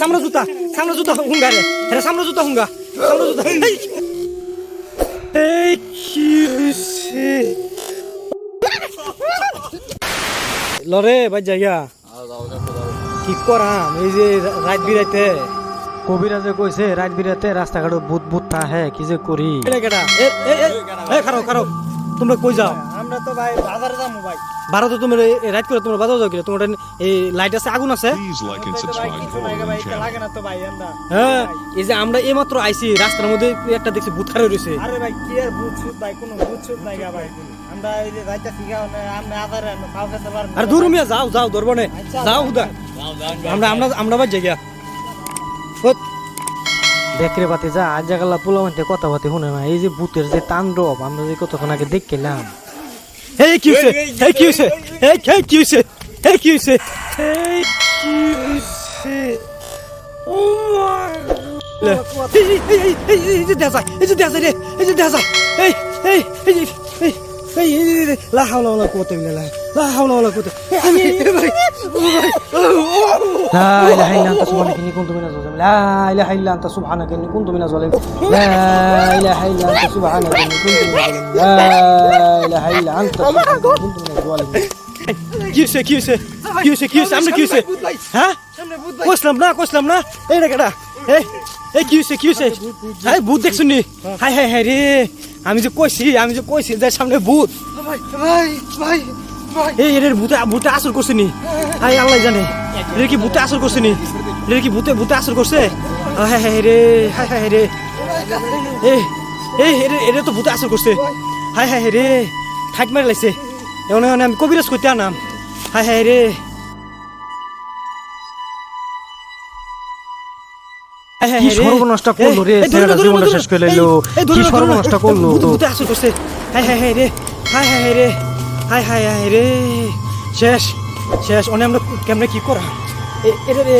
সামনে জুতা সামনে জুতা হুঙ্গা রে। এটা সামনে জুতা হুঙ্গা সামনে জুতা এই কি হইছে? লরে ভাই জায়গা কি করাম এই যে রাত বিরাইতে। কবিরাজে কইছে রাত বিরাতে রাস্তাঘাটে ভূত ভূত থাহে কি যে করি? তোমরা কই যাও? আমরা তো ভাই বাজারে যাব ভাই। বারো তো তোমরা এই করে তোমরা বাজাও যাও কিনা তোমার এই লাইট আছে আগুন আছে. লাগে না তো ভাই হ্যাঁ এই যে আমরা এইমাত্র আইছি রাস্তার মধ্যে একটা দেখছি ভূত খারে রয়েছে আরে ভাই কি আর ভূত ভাই কোনো ভূত নাই ভাই। আমরা এই যে না আমরা খেতে পারব আর দূর মিয়া যাও যাও ধরবো না। যাও হুদা। আমরা আমরা আমরা বাজ জায়গা দেখরে বাতে যা আজ জাগালা পোলা কথা বাতে শুনে না এই যে ভূতের যে তাণ্ডব আমরা যে কতক্ষণ আগে দেখলাম। এই কি হইছে এই কি হইছে এই এই কি হইছে এই কি হইছে এই কি হইছে ও মাই এই এই এই এই এই যে দেখা لا حول ولا قوة إلا بالله لا حول ولا قوة لا إله إلا أنت سبحانك إني كنت من الظالمين لا إله إلا أنت سبحانك إني كنت من الظالمين لا إله إلا أنت سبحانك إني كنت من الظالمين لا إله إلا أنت سبحانك إني كنت من الظالمين কিউসে কিউসে কিউসে কিউসে আমরা কিউসে হ্যাঁ কসলাম না কসলাম না এই রে কেটা এই এই কিউসে কিউসে হ্যাঁ ভূত দেখছুন আমি যে কইছি আমি যে কইছি যে সামনে ভূত। এই এর ভূতে ভূতে আসর করছে নি। হাই আল্লাহ জানে। এর কি ভূতে আসর করছে নি? এর কি ভূতে ভূতে আসর করছে? হাই হাই রে হাই হাই রে। এই এই এর এর তো ভূতে আসর করছে। হাই হাই রে ঠাক মারি লাইছে। এমন আমি কবিরাজ করতে আনাম। হাই হাই রে। কি রে। সর্বনাশটা করল রে, ছেলেটা জীবনটা শেষ করে কি সর্বনাশটা করল তো? করছে হাই হাই হাই রে হাই হাই হাই রে হাই হাই হাই রে শেষ শেষ অনেক আমরা কেমনে কি করা এটা রে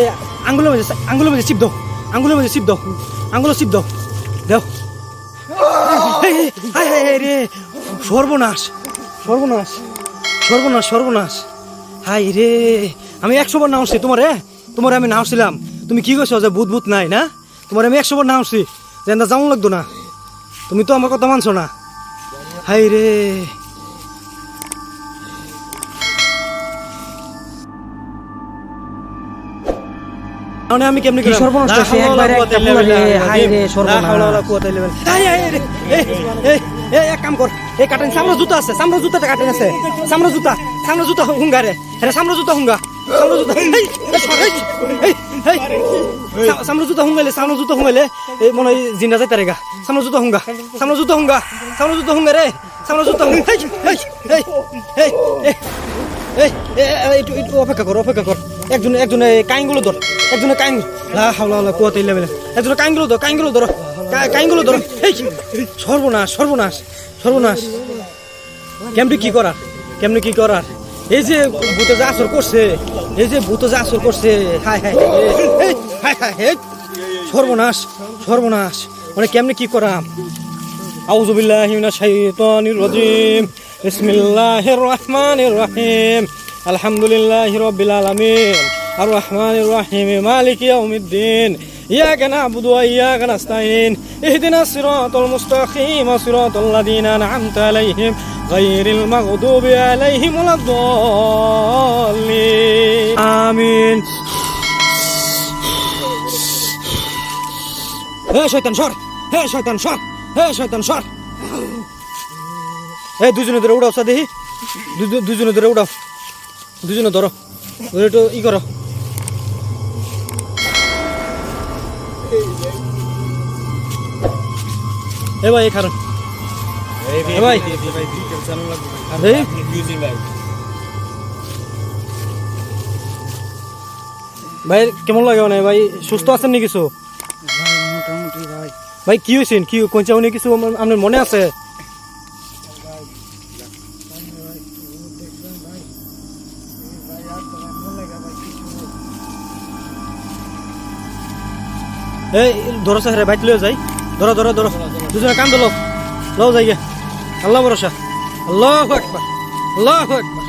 আঙ্গুলের মাঝে আঙ্গুলের মাঝে চিপ দাও আঙ্গুলের মাঝে চিপ দাও আঙ্গুলে চিপ দাও দাও হাই হাই হাই রে সর্বনাশ সর্বনাশ সর্বনাশ সর্বনাশ হাই রে আমি একশো বার নামছি তোমার তোমার আমি নামছিলাম তুমি কি কইছো যে ভূত ভূত নাই না? তোমার আমি একশো বার নামছি যে না যাওয়া লাগতো না। তুমি তো আমার কথা মানছো না। হাই রে মানে আমি কেমনে কি? একবারে রে, হাই রে, সর্বনাশ। এক কাম কর এই কাটেন সামনে জুতা আছে সামনে জুতাটা কাটেন আছে। সামনে জুতা সামনে জুতা হুঙ্গা রে হ্যাঁ সামনে জুতা হুঙ্গা সামনে জুতা সামনে জুতা হুঙ্গাইলে, সামনে জুতো হুঙ্গাইলে, এই মনে হয় জিন্দা যায় তারেগা সামনে জুতা হুঙ্গা, সামনে জুতা হুঙ্গা, সামনে জুতা হুঙ্গা রে, সামনে জুতা হুঙ্গা। একটু একটু অপেক্ষা কর অপেক্ষা কর। একজনে একজনে কাইনগুলো ধর, একজনে কাইং লা হাওলা হাওলা, কুয়াতে ইলে মেলে একজনে কাইনগুলো ধর কাইনগুলো ধর কাইনগুলো ধর। সর্বনাশ সর্বনাশ সর্বনাশ। কেমনি কি করার? কেমনি কি করার? এই যে ভূতে যা আসর করছে, এই যে ভূতে যা আসর করছে, হায় হায় হায় হায় হে সর্বনাশ সর্বনাশ। মানে কেমনে কি করাম? আউজুবিল্লাহ হিমিনা শাহিতানির রাজিম। বিসমিল্লাহির রহমানির রহিম। আলহামদুলিল্লাহি রাব্বিল আলামিন। আর রহমানির রহিম। মালিক ইয়াউমিদ্দিন। إياك نعبد وإياك نستعين اهدنا الصراط المستقيم صراط الذين أنعمت عليهم غير المغضوب عليهم ولا الضالين آمين হে শয়তান সর হে শয়তান সর হে শয়তান সর হে দুজনে ধরে উড়াও সা দেখি দু- দুজনে ধরে উড়াও দুজনে ধরো ধরে একটু ই করো এ ভাই, এই কারণ এ ভাই। কেমন লাগে মানে? ভাই, সুস্থ আছেন নি কিছু? ভাই, কি হয়েছেন কি কোনটা উনি কিছু? আপনার মনে আছে? এই, ধরো স্যার বাইক লয়ে যাই। ধরো ধরো ধরো। দুজনে কান ধরো। লও যাই আল্লাহ ভরসা। আল্লাহ আকবার। আল্লাহ আকবার।